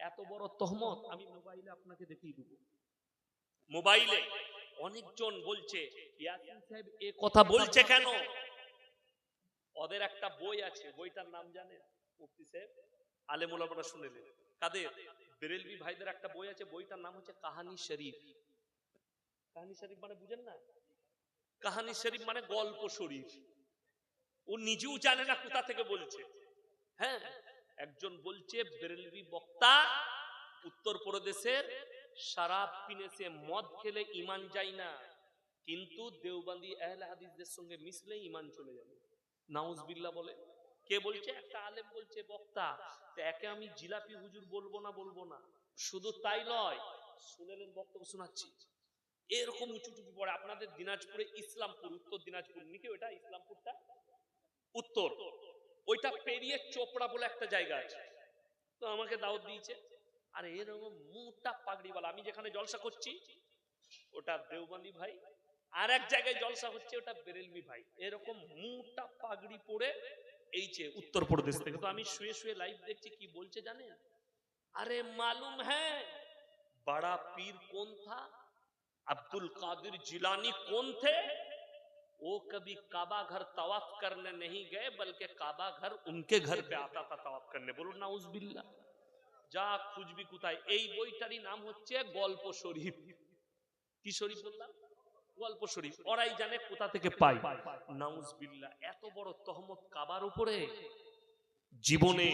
এত বড় তহমত আমি মোবাইলে আপনাকে দেখিয়ে দেবো। মোবাইলে অনেকজন বলছে ইয়াসিন সাহেব এ কথা বলছে কেন? ওদের একটা বই আছে বইটার নাম জানেন? মুফতি সাহেব আলেমুল আপনারা শুনেলেন। কাদের? বেরেলভি ভাইদের একটা বই আছে বইটার নাম হচ্ছে কাহানি শরীফ। কাহানি শরীফ মানে বুঝেন না? কাহানি শরীফ মানে গল্প শরীফ। ও নিজেও জানে না কোথা থেকে বলছে। হ্যাঁ? একজন বলছে বেরেলভি বক্তা, উত্তর প্রদেশের শরাব পিনেছে মদ খেলে ইমান যায় না। কিন্তু দেওবন্দি আহলে হাদিসদের সঙ্গে মিশলে ইমান চলে যাবে। নাউজবিল্লাহ বলে। কে বলছে? একটা আলেম বলছে, বক্তা একে আমি জিলাপি হুজুর বলব না বলব না? শুধু তাই নয় শুনেলেন বক্তব্য শোনাচ্ছি। এরকম উঁচু টুপি পড়ে আপনাদের দিনাজপুরে ইসলামপুর, উত্তর দিনাজপুর, নাকি ওটা ইসলামপুরটা? উত্তর। ওইটা পেরিয়ে চোপড়া বলে একটা জায়গা আছে তো আমাকে দাওয়াত দিয়েছে আর এরকম মোটা পাগড়িওয়ালা আমি যেখানে জলসা করছি ওটা দেওবন্দি ভাই আর এক জায়গায় জলসা হচ্ছে ওটা বেরেলমি ভাই এরকম মোটা পাগড়ি পরে এই যে উত্তরপ্রদেশ থেকে তো আমি শুয়ে শুয়ে লাইভ দেখছি কি বলছে জানেন আরে মালুম হ্যাঁ बड़ा पीर कौन था अब्दुल कादिर जिलानी कौन थे वो कभी काबा घर तवाफ करने नहीं गए बल्कि काबा घर उनके घर पे आता था तवाफ करने बोलो नाउज बिल्ला যা খুঁজবি কোথায় এই বইটারই নাম হচ্ছে গল্প শরীফ কি শরীফ বললাম গল্প শরীফ ওরাই জানে কোথা থেকে পাই নাউজ বিল্লা এত বড় তহমত কাবার উপরে জীবনে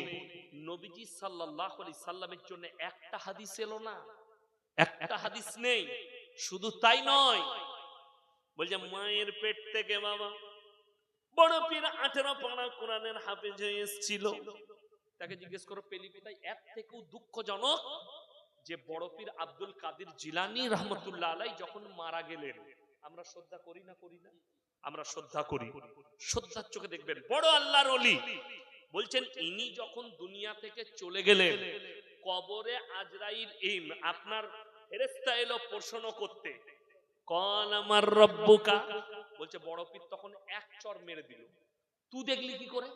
নবীজি সাল্লাল্লাহু আলাইহি সাল্লামের জন্য একটা হাদিস এলো না একটা হাদিস নেই শুধু তাই নয় বলছে, মায়ের পেট থেকে বাবা। বড় পীর আঠেরো পাড়া কোরআনের হাফেজ হয়ে এসেছিল। তাকে জিজ্ঞেস করো, পেলি কোথায় এর থেকেও দুঃখজনক যে বড় পীর আব্দুল কাদের জিলানি রহমতুল্লাহ আলাই যখন মারা গেলেন, আমরা শ্রদ্ধা করি না করি না? আমরা শ্রদ্ধা করি। শ্রদ্ধার চোখে দেখবেন, বড় আল্লাহর অলি বলছেন, ইনি যখন দুনিয়া থেকে চলে গেলেন, কবরে আজরাইল ইম আপনার ফেরেস্তা এলো প্রশ্ন করতে। কন আমার রব্বুকা বলছে বড় পীর তখন এক চর মেরে দিল তুই দেখলি কি করে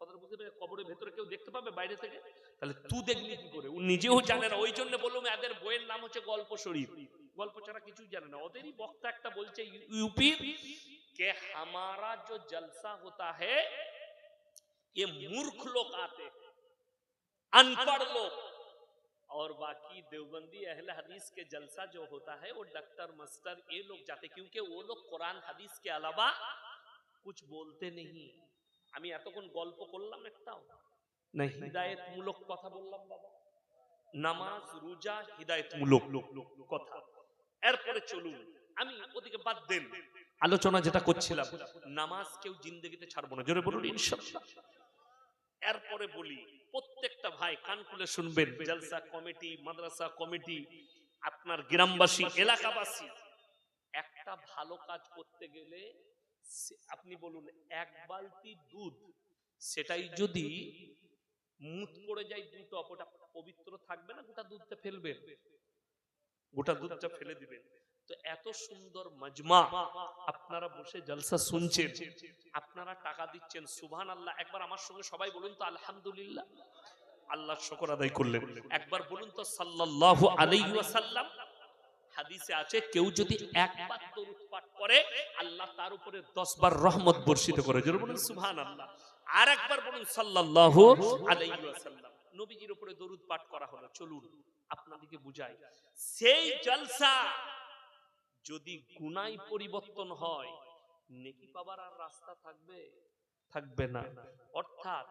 কথাটা বুঝতে পেরে কবরের ভেতরে কেউ দেখতে পাবে বাইরে থেকে তাহলে তুই দেখলি কি করে ও নিজেও জানে না ওই জন্য বললাম এদের বইয়ের নাম হচ্ছে গল্প শরীফ গল্প ছাড়া কিছুই জানে না ওদেরই বক্তা একটা বলছে ইউপি কে হামারা जो जलसा होता है ये मूर्ख लोग आते हैं अनपढ़ लोग और बाकी देवबंदी अहले हदीस के जलसा जो होता है वो डॉक्टर मास्टर ये लोग जाते क्योंकि वो लोग कुरान हदीस के अलावा कुछ बोलते नहीं আমি এতক্ষণ গল্প করলাম একটাও না হিদায়ত মূলক কথা বললাম বাবা নামাজ রোজা হিদায়ত মূলক কথা এরপরে চলুন আমি ওদিকে বাদ দেন আলোচনা যেটা করছিলাম নামাজ কেউ জিন্দগিতে ছাড়বো না জোরে বলুন ইনশাআল্লাহ এরপরে বলি প্রত্যেকটা ভাই কান খুলে শুনবেন। জলসা কমিটি, মাদ্রাসা কমিটি, আপনার গ্রামবাসী, এলাকাবাসী। একটা ভালো কাজ করতে গেলে আপনি বলুন, এক বালতি দুধ, সেটাই যদি মুখ পড়ে যায় দুটো ওটা পবিত্র থাকবে না, গোটা দুধটা ফেলবেন গোটা দুধটা ফেলে দিবেন। তো এত সুন্দর মজমা আপনারা বসে জলসা শুনছেন। আপনারা টাকা দিচ্ছেন। সুবহান আল্লাহ একবার আমার সঙ্গে সবাই বলুন তো, আলহামদুলিল্লাহ। আল্লাহ শুকর আদায় করলেন। একবার বলুন তো আলাইহি ওয়াসাল্লাম, হাদিসে আছে, কেউ যদি একবার পাঠ করে, আল্লাহ তার উপরে 10 বার রহমত বর্ষিত করে। আর একবার বলুন নবীজির উপরে দরুদ পাঠ করা হলো। চলুন, আপনাদেরকে বুঝাই। সেই জলসা যদি গুনাই পরিবর্তন হয়, নেকি পাবার আর রাস্তা থাকবে? থাকবে না। অর্থাৎ,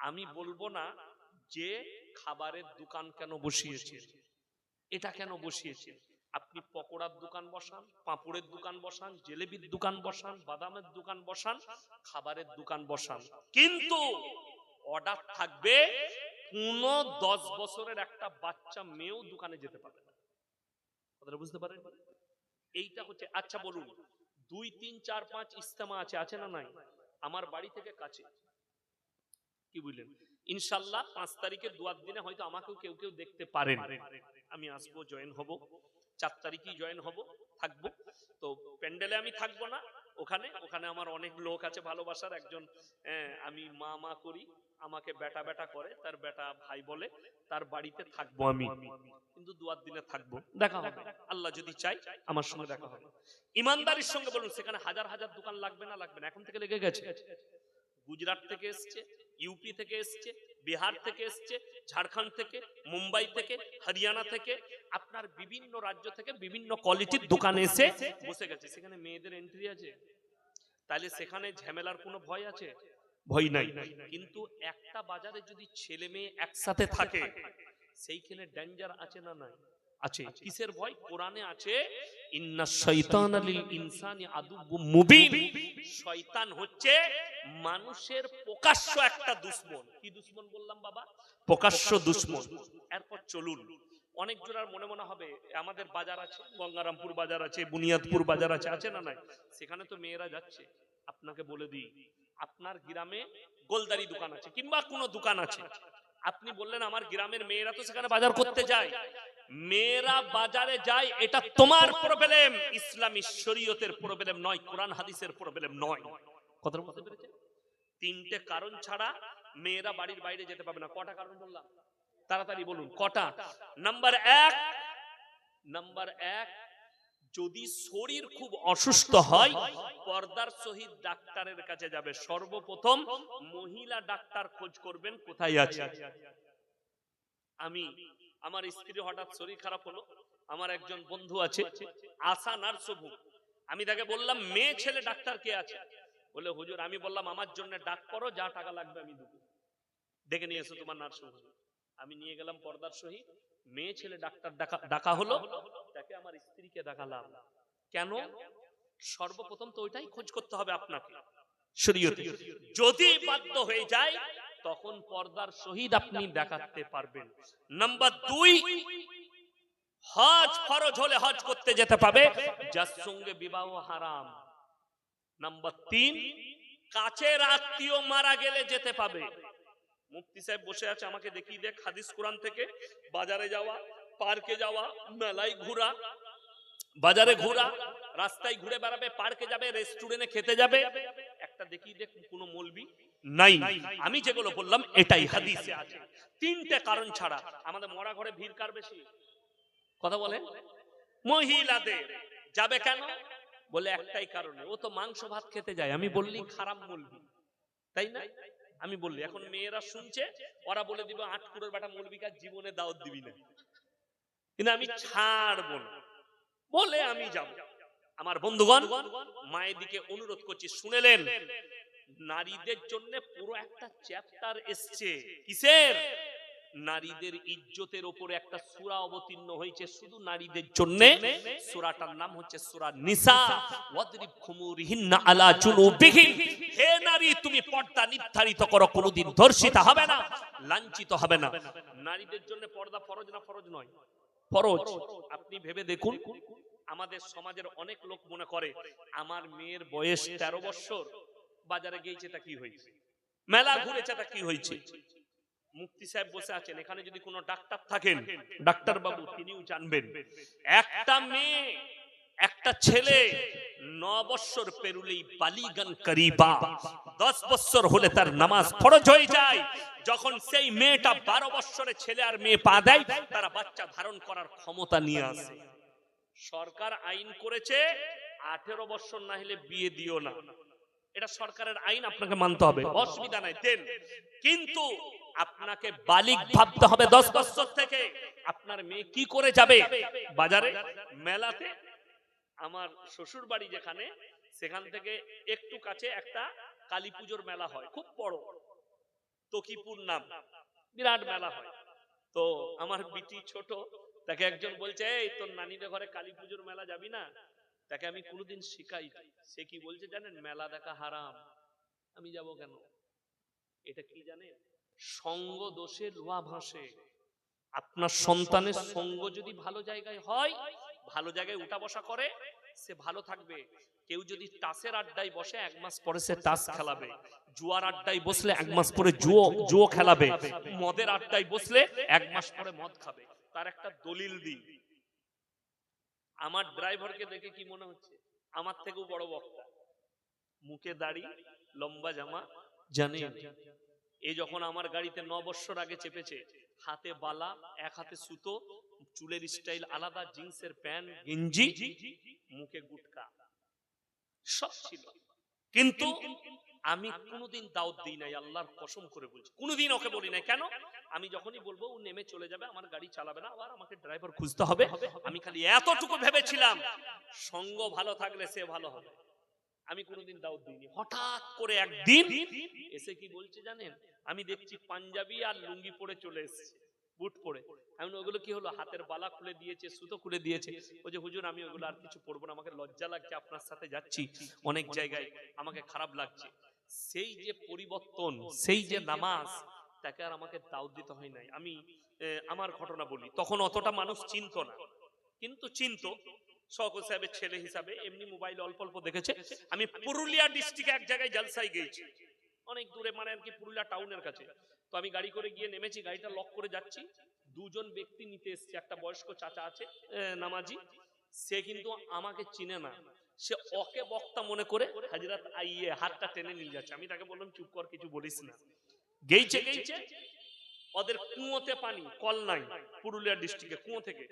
আমি বলব না যে খাবারের দোকান কেন বসিয়েছে এটা কেন বসিয়েছে আপনি পকোড়ার দোকান বসান, পাঁপড়ের দোকান বসান, জেলেবির দোকান বসান, বাদামের দোকান বসান, খাবারের দোকান বসান। কিন্তু অর্ডার থাকবে কোন দশ বছরের একটা বাচ্চা মেয়েও দোকানে যেতে পারে না। বুঝতে পারেন? এইটা হচ্ছে আচ্ছা বলুন, দুই, তিন, চার, পাঁচ ইস্তেমা আছে আছে না নাই? আমার বাড়ি থেকে কাছে। কি বুঝলেন ইনশাল্লাহ পাঁচ তারিখের দুয়ার দিনে হয়তো আমাকেও কেউ কেউ দেখতে পারেন। আমি আসব জয়েন হব। চার তারিখই জয়েন হব, থাকব। তো প্যান্ডেলে আমি থাকব না, ওখানে। ওখানে আমার অনেক লোক আছে ভালোবাসার, একজন আমি মা মা করি, আমাকে বেটা বেটা করে, তার বেটা ভাই বলে, তার বাড়িতে থাকব আমি। কিন্তু দুয়ার দিনে থাকব। দেখা হবে। আল্লাহ যদি চাই আমার সঙ্গে দেখা হবে। ইমানদারির সঙ্গে বলুন, সেখানে হাজার হাজার দোকান লাগবে না লাগবে না? এখন থেকে লেগে গেছে। গুজরাট থেকে এসছে ইউপি থেকে এসছে, বিহার থেকে এসছে, ঝাড়খণ্ড থেকে, মুম্বাই থেকে, হরিয়ানা থেকে, আপনার বিভিন্ন রাজ্য থেকে বিভিন্ন কোয়ালিটির দোকানে এসে বসে গেছে। সেখানে মেয়েদের এন্ট্রি আছে। তাহলে সেখানে ঝামেলার কোনো ভয় আছে? ভয় নাই। কিন্তু একটা বাজারে যদি ছেলে মেয়ে একসাথে থাকে সেইখানে ডেঞ্জার আছে না নাই? আছে। কিসের ভয়? কোরআনে আছে ইন্না শয়তান লিল ইনসানি আদুব্বুম মুবিন। শয়তান হচ্ছে মানুষের প্রকাশ্য একটা দুশ্মন। কি দুশ্মন বললাম বাবা? প্রকাশ্য দুশ্মন। এরপর চলুন। অনেক জোড়ার মনে মনে হবে আমাদের বাজার আছে গঙ্গারামপুর বাজার আছে বুনিয়াদপুর বাজার আছে আছে না নাই? সেখানে তো মেয়েরা যাচ্ছে। আপনাকে বলে দিই আপনার গ্রামে গোলদারি দোকান আছে কিংবা কোনো দোকান আছে। আপনি বললেন আমার গ্রামের মেয়েরা তো সেখানে বাজার করতে যায়। মেয়েরা বাজারে যায়, এটা তোমার প্রবলেম ইসলামী শরীয়তের প্রবলেম নয়, কোরআন হাদিসের প্রবলেম নয়। কথা বুঝতে পেরেছেন? তিনটে কারণ ছাড়া মেয়েরা বাড়ির বাইরে যেতে পারবে না। কটা কারণ বললাম? তাড়াতাড়ি বলুন, কটা? নাম্বার এক নাম্বার এক যদি শরীর খুব অসুস্থ হয়, পর্দার সহিত ডাক্তারের কাছে যাবে। সর্বপ্রথম মহিলা ডাক্তার খোঁজ করবেন, কোথায় আছে? আমি, আমার স্ত্রী হঠাৎ শরীর খারাপ হলো, আমার একজন বন্ধু আছে, আশা নার্সভু আমি তাকে বললাম, মেয়ে ছেলে ডাক্তার কে আছে? বলে, হুজুর, আমি বললাম, আমার জন্য ডাক করো, যা টাকা লাগবে আমি দেবো। ডেকে নিয়ে এসো তোমার নার্সভু আমি নিয়ে গেলাম পর্দার সহিত। মেয়ে ছেলে ডাক্তার ডাকা ডাকা হলো। তাকে আমার স্ত্রীকে দেখালাম। কেন? সর্বপ্রথম তো ওইটাই খোঁজ করতে হবে আপনাকে। যদি বাধ্য হয়ে যায়, তখন পর্দার সহিত আপনি দেখাতে পারবেন। নাম্বার দুই, হজ ফরজ হলে হজ করতে যেতে পাবে, যার সঙ্গে বিবাহ হারাম। নাম্বার তিন, কাছের আত্মীয় মারা গেলে যেতে পাবে। মুফতি সাহেব বসে আছে, আমাকে দেখিয়ে দেখ, হাদিস কোরআন থেকে বাজারে যাওয়া। পার্কে যাওয়া, মেলায় ঘোরা, বাজারে ঘোরা, রাস্তায় ঘুরে বেড়াবে, পার্কে যাবে, রেস্টুরেন্টে খেতে যাবে। একটা দেখিয়ে দেখ কোনো মলবি নাই। আমি যেগুলো বললাম, এটাই হাদিসে। আছে তিনটে কারণ ছাড়া আমাদের মরা ঘরে ভিড় কার বেশি? কথা বলেন। মহিলাদের যাবে কেন? বলে একটাই কারণে, ও তো মাংস ভাত খেতে যায়। আমি বললি খারাপ মলবি। তাই না? আমি বললি, এখন মেয়েরা শুনছে, ওরা বলে দিবে আটকুড়ের বেটা মলবিকার জীবনে দাওয়াত দিবি না। কিন্তু আমি ছাড়বো না। বলে আমি যাব। আমার বন্ধুগণ, মায়ের দিকে অনুরোধ করছি, শুনেলেন? নারীদের জন্য পুরো একটা চ্যাপ্টার এসছে। কিসের? নারীদের ইজ্জতের উপরে একটা সূরা অবতীর্ণ হয়েছে। শুধু নারীদের জন্য। সূরাটার নাম হচ্ছে সূরা নিসা। ওয়াদরিব খুমুরিহিন্না আলা জুনুবিহিম হে নারী, তুমি পর্দা নির্ধারিত করো, কোনোদিন ধর্ষিত হবে না, লাঞ্ছিত হবে না। নারীদের জন্য পর্দা ফরজ না ফরজ নয়? ফরজ। আপনি ভেবে দেখুন, আমাদের সমাজের অনেক লোক মনে করে, আমার মেয়ের বয়স তেরো বছর, বাজারে গিয়েছে তা কি হয়েছে? মেলা ঘুরেছে তা কি হয়েছে? মুফতি সাহেব বসে আছেন, এখানে যদি কোনো ডাক্তার থাকেন ডাক্তার বাবু তিনিও জানবেন। একটা মেয়ে একটা ছেলে ন বৎসর পেরুলেই বালিগান করিবা, দশ বৎসর হলে তার নামাজ ফরজ হয়ে যায়। যখন সেই মেয়েটা বারো বৎসরের ছেলে আর মেয়ে পা দেয়, তারা বাচ্চা ধারণ করার ক্ষমতা নিয়ে আসে। সরকার আইন করেছে, আঠেরো বৎসর না হলে বিয়ে দিও না। এটা সরকারের আইন, আপনাকে মানতে হবে। অসুবিধা নাই, দেন। কিন্তু আপনাকে বালিক ভাবতে হবে দশ বছর থেকে। আপনার মেয়ে কি করে যাবে? বাজারে? মেলাতে? আমার শ্বশুর বাড়ি যেখানে, সেখান থেকে একটু কাছে একটা কালী পুজোর মেলা হয়, খুব বড়। তকিপুর নাম, বিরাট মেলা হয়। তো আমার বিটি ছোট, তাকে একজন বলছে, এই, তোর নানিদের ঘরে কালী পুজোর মেলা যাবি না? তাকে আমি কোনোদিন শিখাই সে কি বলছে জানেন? মেলা দেখা হারাম। আমি যাব কেন? এটা কি জানেন? সঙ্গ দোষে লোয়া ভাসে। আপনার সন্তানের সঙ্গ যদি ভালো জায়গায় হয় ভালো জায়গায় উঠা বসা করে, সে ভালো থাকবে। কেউ যদি টাসের আড্ডায় বসে এক মাস পরে সে টাস খেলাবে। জুয়ার আড্ডায় বসলে এক মাস পরে জুয়ো জুয়ো খেলাবে। মদের আড্ডায় বসলে এক মাস পরে মদ খাবে। তার একটা দলিল দিই। আমার ড্রাইভারকে দেখে কি মনে হচ্ছে? আমার থেকেও বড় বক্তা। মুখে দাড়ি, লম্বা জামা জানে এ যখন আমার গাড়িতে ন বৎসর আগে চেপেছে, হাতে বালা, এক হাতে সুতো চুলের স্টাইল আলাদা জিন্সের প্যান্ট গেঞ্জি মুখে গুটকা। সব ছিল। কিন্তু আমি কোনোদিন দাওয়াত দিই নাই আল্লাহর কসম করে বলছি। কোনোদিন ওকে বলি নাই। কেন? আমি যখনই বলব ও নেমে চলে যাবে আমার গাড়ি চালাবে না আবার আমাকে ড্রাইভার খুঁজতে হবে। আমি খালি এতটুকু ভেবেছিলাম সঙ্গ ভালো থাকলে সে ভালো হবে। আমি কোনোদিন দাওয়াত দিইনি। হঠাৎ করে একদিন এসে কি বলছে জানেন? আমি দেখছি পাঞ্জাবি আর লুঙ্গি পরে চলে এসেছে। বুট পরে। এমন ওগুলো কি হলো? হাতের বালা খুলে দিয়েছে, সুতো খুলে দিয়েছে? ও যে হুজুর, আমি ওগুলো আর কিছু পরবো না, আমাকে লজ্জা লাগছে, আপনার সাথে যাচ্ছি, অনেক জায়গায়, আমাকে খারাপ লাগছে। সেই যে পরিবর্তন, সেই যে নামাজ, তাকে আর আমাকে দাওয়াত দিতে হয় নাই। আমি আমার ঘটনা বলি, তখন অতটা মানুষ চিনতো না, কিন্তু চিনতো। শওকত সাহেবের ছেলে হিসাবে এমনি মোবাইল অল্প অল্প দেখেছে। আমি পুরুলিয়া ডিস্ট্রিক্টে এক জায়গায় জলসায় গেছি অনেক দূরে মানে আর কি পুরুলিয়া টাউনের কাছে। তো আমি গাড়ি করে গিয়ে নেমেছি, গাড়িটা লক করে যাচ্ছি। দুজন ব্যক্তি নিতে এসছে, একটা বয়স্ক চাচা আছে নামাজি। সে কিন্তু আমাকে চিনে না। সে ওকে বক্তা মনে করে হাজরাত আইয়ে হাতটা টেনে নিয়ে যাচ্ছে। আমি তাকে বললাম, চুপ কর, কিছু বলিস না। গেইছে গেইছে। ওদের কুয়োতে পানি, কল নাই, পুরুলিয়া ডিস্ট্রিক্টে, কুয়ো থেকে।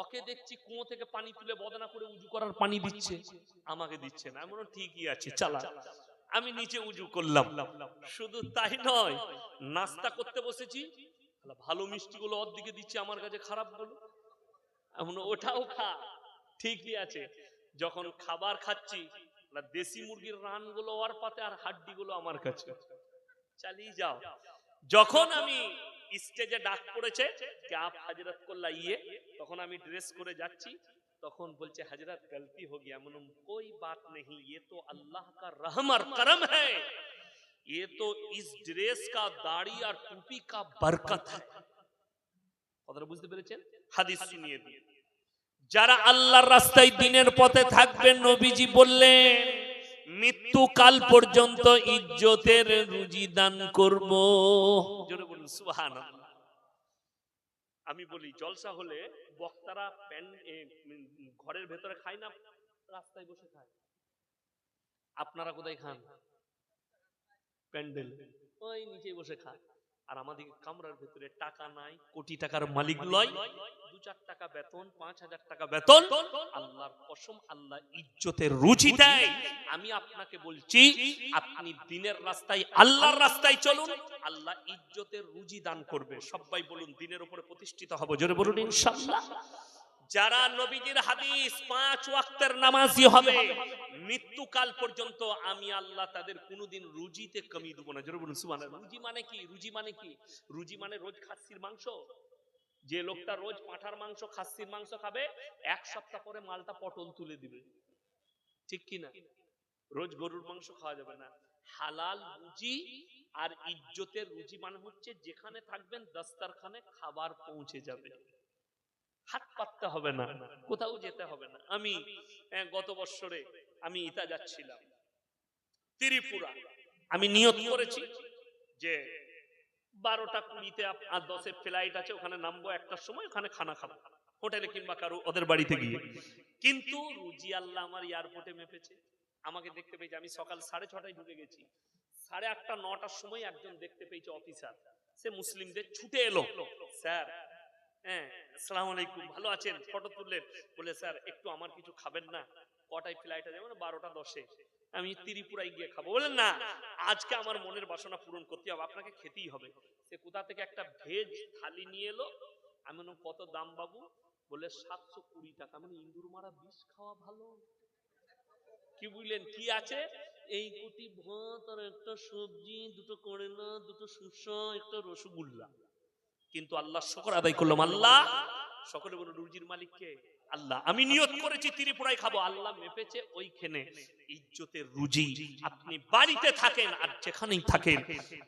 ওকে দেখছি কুয়ো থেকে পানি তুলে বদনা করে উজু করার পানি দিচ্ছে। আমাকে দিচ্ছে না। বললাম, ঠিকই আছে, চালা। আমি নিচে উজু করলাম। শুধু তাই নয়, নাস্তা করতে বসেছি। ভালো মিষ্টি গুলো ওর দিকে দিচ্ছে আমার কাছে, খারাপগুলো এমন ওটাও খা। ঠিকই আছে। যখন খাবার খাচ্ছি দেশি মুরগির রানগুলো ওর পাতে আর হাড্ডি গুলো আমার কাছে। চালিয়ে যাও। যখন আমি স্টেজে ডাক পড়েছে যে আপ করলা ইয়ে তখন আমি ড্রেস করে যাচ্ছি। তখন বলছে हजरत गलती हो गया मैं बोला, कोई बात नहीं ये तो अल्लाह का रहम और करम है ये तो इस ड्रेस का दाढ़ी और टोपी का बरकत है কথাটা বুঝতে পেরেছেন হাদিস শুনিয়ে দিয়ে যারা আল্লাহর রাস্তায় দিনের পথে থাকবেন নবীজি বললেন মৃত্যুকাল পর্যন্ত ইজ্জতের রুজি দান করব জোরে বলুন সুবহানাল্লাহ আমি বলি, জলসা হলে বক্তারা ঘরের ভেতরে খায় না, রাস্তায় বসে খায়। আপনারা কোথায় খান? প্যান্ডেল। ওই নিচে বসে খায়। আর আমাদের কামরার ভিতরে টাকা নাই কোটি টাকার মালিক লয় দু চার টাকা বেতন পাঁচ হাজার টাকা বেতন আল্লাহর কসম আল্লাহ ইজ্জতের রুচি দেয়। আমি আপনাকে বলছি আপনি দিনের রাস্তায় আল্লাহর রাস্তায় চলুন আল্লাহ ইজ্জতের রুজি দান করবে। সবাই বলুন দিনের উপরে প্রতিষ্ঠিত হব। জোরে বলুন ইনশাআল্লাহ যারা নবীজির হাদিস পাঁচ ওয়াক্তের নামাজি হবে, মৃত্যুকাল পর্যন্ত আমি আল্লাহ তাদের কোনোদিন রুজিতে কমি দেবো না। জোরে বলুন, সুবহানাল্লাহ। রুজি মানে কি? রুজি মানে কি? রুজি মানে রোজ খাসির মাংস? যে লোকটা রোজ পাঁঠার মাংস, খাসির মাংস খাবে, এক সপ্তাহ পরে মালটা পটল তুলে দিবে। ঠিক কি না রোজ গরুর মাংস খাওয়া যাবে না। হালাল রুজি আর ইজ্জতের রুজি মানে হচ্ছে যেখানে থাকবেন, দস্তারখানে খাবার পৌঁছে যাবে। হাত পাততে হবে না, কোথাও যেতে হবে না। আমি গত বছরে আমি ইতা যাচ্ছিলাম। ত্রিপুরা। আমি নিয়ত করেছি যে বারোটা কুড়িতে আর দশে ফ্লাইট আছে, ওখানে নামবো একটার সময়, ওখানে খানা খাব। হোটেলে কিংবা কারও ওদের বাড়িতে গিয়ে। কিন্তু রুজি আল্লাহ আমার এয়ারপোর্টে মেপেছে। আমাকে দেখতে পেয়েছে, আমি সকাল সাড়ে ছটায় ঢুকে গেছি। সাড়ে আটটা, নটার সময় একজন দেখতে পেয়েছে অফিসার। সে মুসলিমদের ছুটে এলো। স্যার হ্যাঁ ভালো আছেন? ফটো তুললেন? বলে, স্যার, একটু আমার কিছু খাবেন না। কটায় ফ্লাইট আছে? মানে বারোটা দশে। আমি ত্রিপুরায় গিয়ে খাব। বলেন না, আজকে আমার মনের বাসনা পূরণ করতে হবে, আপনাকে খেতেই হবে। সে কোথা থেকে একটা ভেজ থালি নিয়ে এলো। আমি কত দাম বাবু? বলে সাতশো কুড়ি টাকা। মানে ইন্দুর মারা বিষ খাওয়া ভালো? কি বুঝলেন, কি আছে? এই কুটি ভাত আর একটা সবজি, দুটো করেলা, দুটো সুসা একটা রসগোল্লা। কিন্তু আল্লাহ শুকর আদায় করলাম আল্লাহ। সকলে বলুন রুজির মালিক কে? আল্লাহ, আমি নিয়ত করেছি, ত্রিপুরায় খাব। আল্লাহ মেপেছে, ওইখানে ইজ্জতের রুজি। আপনি বাড়িতে থাকেন আর যেখানেই থাকেন,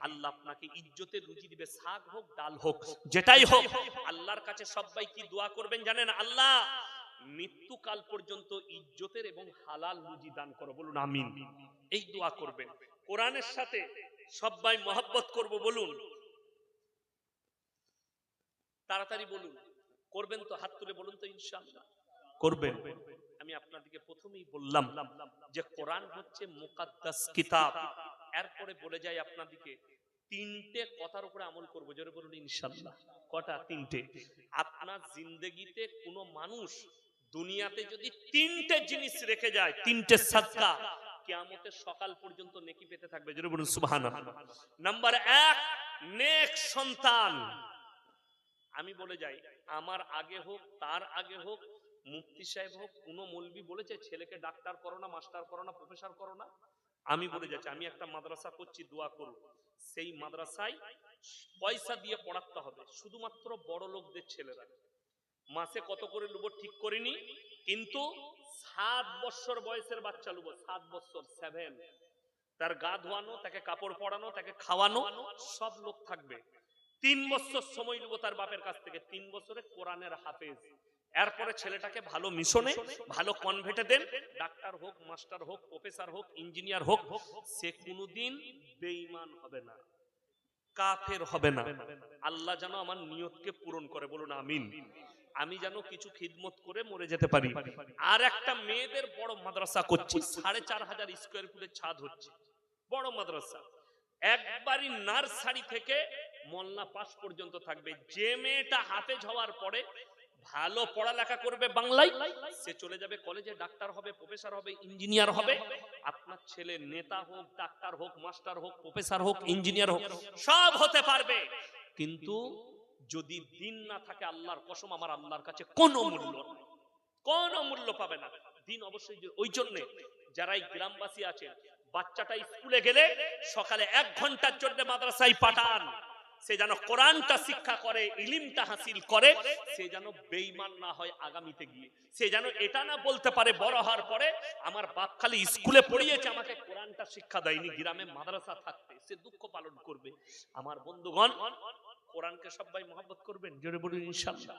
আল্লাহ আপনাকে ইজ্জতের রুজি দিবে, শাক হোক, ডাল হোক, যেটাই হোক। আল্লাহর কাছে সবাই কি দোয়া করবেন জানেন? আল্লাহ, মৃত্যুকাল পর্যন্ত ইজ্জতের এবং হালাল রুজি দান করো। বলুন, আমিন। এই দোয়া করবেন। কোরআনের সাথে সবাই মহব্বত করব, বলুন। তাড়াতাড়ি বলুন। করবেন তো হাত তুলে বলুন তো ইনশাআল্লাহ। করবেন। আমি আপনাদেরকে প্রথমেই বললাম যে কোরআন হচ্ছে মুকাদ্দাস কিতাব। এরপরে বলে যাই আপনাদেরকে তিনটে কথার উপরে আমল করব জোরে বলুন ইনশাআল্লাহ। কটা? তিনটে। আপনার জিন্দগিতে কোনো মানুষ দুনিয়াতে যদি তিনটে জিনিস রেখে যায় তিনটে সাদকা কিয়ামতের সকাল পর্যন্ত নেকি পেতে থাকবে জোরে বলুন সুবহানাল্লাহ। নাম্বার এক নেক সন্তান। আমি বলে যাই, আমার আগে হোক, তার আগে হোক, মুফতি সাহেব হোক, কোনো মলবি বলেছে, ছেলেকে ডাক্তার করো না, মাস্টার করো না, প্রফেসর করো না? আমি বলে যাচ্ছি, আমি একটা মাদ্রাসা করছি, দোয়া করুন সেই মাদ্রাসায় পয়সা দিয়ে পড়াতে হবে, শুধুমাত্র বড় লোকদের ছেলেরা। মাসে কত করে নেব ঠিক করিনি, কিন্তু সাত বছর বয়সের বাচ্চা নেব, সাত বছর সেভেন তার গা ধোয়ানো, তাকে কাপড় পরানো, তাকে খাওয়ানো, সব লোক থাকবে। তিন বছর সময় নেব তার বাপের কাছ থেকে। তিন বছরে কোরআনের হাফেজ। এরপরে ছেলেটাকে ভালো মিশনে, ভালো কনভেটে দেন। ডাক্তার হোক, মাস্টার হোক প্রফেসর হোক ইঞ্জিনিয়ার হোক, সে কোনোদিন বেঈমান হবে না, কাফের হবে না। আল্লাহ যেন আমার নিয়তকে পূরণ করে, বলুন আমিন। আমি যেন কিছু খিদমত করে মরে যেতে পারি। আর একটা মেয়েদের বড় মাদ্রাসা করছি, সাড়ে চার হাজার স্কোয়ার ফুটের ছাদ হচ্ছে। বড় মাদ্রাসা। একবারই নার্সারি থেকে মোল্লা পাস পর্যন্ত থাকবে। যে মেয়েটা হাফেজ হওয়ার পরে ভালো পড়ালেখা করবে বাংলায়, সে চলে যাবে কলেজে, ডাক্তার হবে, প্রফেসর হবে, ইঞ্জিনিয়ার হবে। আপনার ছেলে নেতা হোক, ডাক্তার হোক, মাস্টার হোক, প্রফেসর হোক, ইঞ্জিনিয়ার হোক, সব হতে পারবে। কিন্তু যদি দিন না থাকে আল্লাহর কসম, আমার আল্লাহর কাছে কোনো মূল্য কোনো মূল্য পাবে না। দিন অবশ্যই ওই জন্য যারা এই গ্রামবাসী আছে, বাচ্চাটা স্কুলে গেলে সকালে এক ঘণ্টার জন্য মাদ্রাসায় পাঠান। সে যেন কোরআনটা শিক্ষা করে, ইলিমটা হাসিল করে, সে যেন বেইমান না হয় আগামীতে গিয়ে। সে যেন এটা না বলতে পারে বড় হওয়ার পরে, আমার বাপ খালি স্কুলে পড়িয়েছে, আমাকে কোরআনটা শিক্ষা দেয়নি, গ্রামে মাদ্রাসা থাকতে, সে দুঃখ পালন করবে। আমার বন্ধুগণ, কোরআনকে সবাই মহব্বত করবেন, জোরে বলুন ইনশাআল্লাহ।